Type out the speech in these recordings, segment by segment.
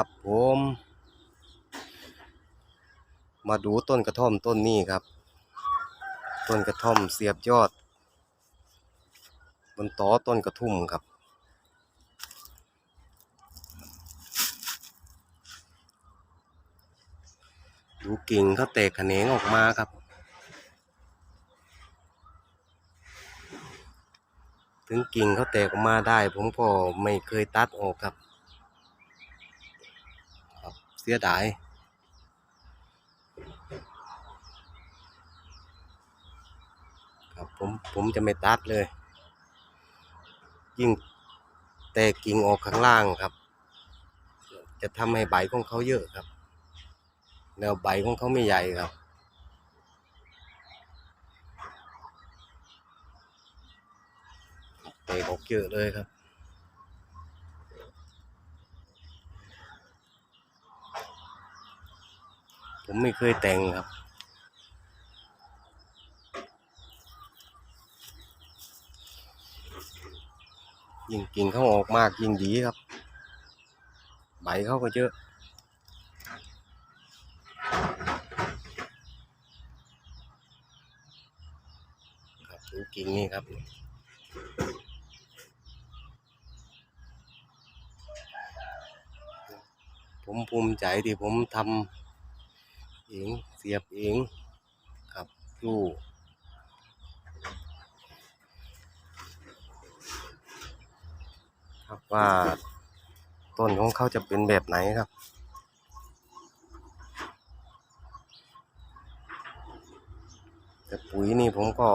ครับผม มาดูต้นกระท่อมต้นนี้ครับ ต้นกระท่อมเสียบยอด บนตอต้นกระทุ่มครับ ดูกิ่งเขาแตกแขนงออกมาครับ ถึงกิ่งเขาแตกออกมาได้ ผมก็ไม่เคยตัดออกครับ สียดาย ครับผมผมจะไม่ตัดเลย ยิ่งแตกกิ่งออกข้างล่างครับ จะทำให้ใบของเขาเยอะครับแนวใบของเขาไม่ใหญ่ครับแตกออกเยอะเลยครับ ผมไม่เคยแต่งครับ ยิ่งกิ่งเขาออกมากยิ่งดีครับ ใบเขาก็เยอะครับกิ่งนี่ครับผมภูมิใจที่ผมทำ เองเสียบเองครับลูกครับว่าต้นของเขาจะเป็นแบบไหนครับแต่ปุ๋ยนี่ผมก็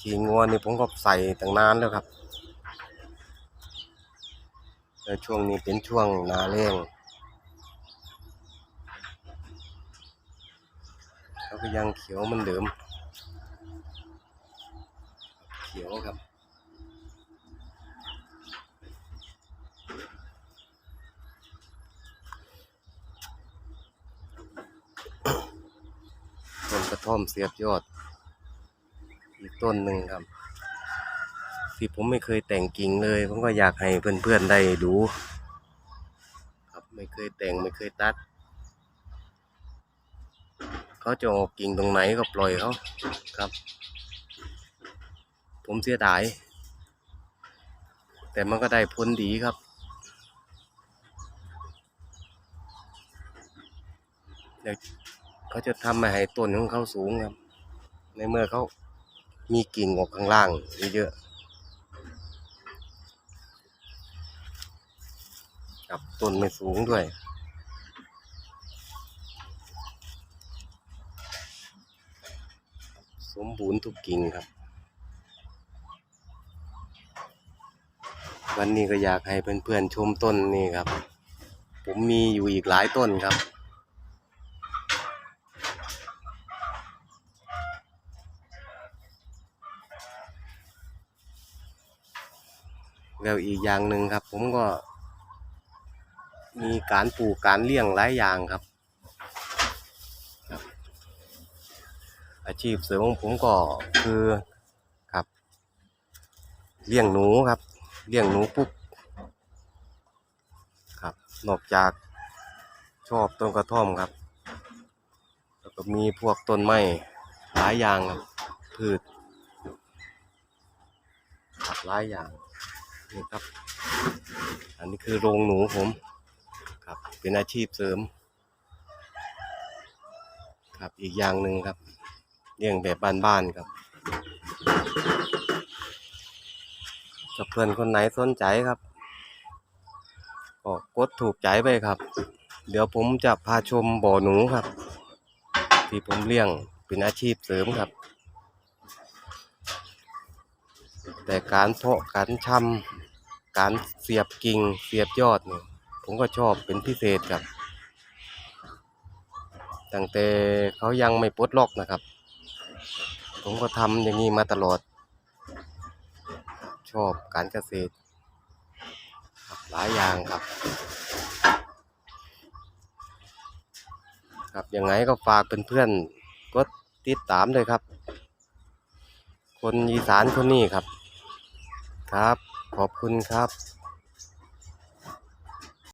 ขี่งวนนี่ผมก็ใส่ตั้งนานแล้วครับแล้วช่วงนี้เป็นช่วงนาแรง เขาก็ยังเขียวมันเดิม เขียวครับต้นกระท่อมเสียบยอด อีกต้นหนึ่งครับ ที่ผมไม่เคยแต่งกิ่งเลย ผมก็อยากให้เพื่อนๆได้ดู ครับไม่เคยแต่งไม่เคยตัด เขาจะออกกิ่งตรงไหนก็ปล่อยเขาครับ ผมเสียดาย แต่มันก็ได้ผลดีครับ เดี๋ยวเขาจะทำมาให้ต้นของเขาสูงครับ ในเมื่อเขามีกิ่งออกข้างล่างเยอะๆครับต้นไม่สูงด้วย คูณทุกกิ่งครับ วันนี้ก็อยากให้เพื่อนๆชมต้นนี่ครับ ผมมีอยู่อีกหลายต้นครับ แล้วอีกอย่างหนึ่งครับ ผมก็ มีการปลูกการเลี้ยงหลายอย่างครับ อาชีพเสริมของผมก็คือครับ เลี้ยงหนูครับ เลี้ยงหนูปุ๊บครับ นอกจากชอบต้นกระท่อมครับ แล้วก็มีพวกต้นไม้หลายอย่างครับพืชครับหลายอย่างนี่ครับ อันนี้คือโรงหนูผมครับเป็นอาชีพเสริม ครับอีกอย่างหนึ่งครับ เลี้ยงแบบบ้านๆครับถ้าเพื่อนคนไหนสนใจครับก็กดถูกใจไปครับ เดี๋ยวผมจะพาชมบ่อหนูครับ ที่ผมเลี้ยงเป็นอาชีพเสริมครับ แต่การเพาะการชำการเสียบกิ่งเสียบยอดเนี่ยผมก็ชอบเป็นพิเศษครับตั้งแต่เขายังไม่ปลดล็อกนะครับ ผมก็ทำอย่างนี้มาตลอด ชอบการเกษตร หลายอย่างครับ ครับยังไงก็ฝากเพื่อนๆกดติดตามด้วยครับ คนอีสานคนนี้ครับ ครับ ขอบคุณครับ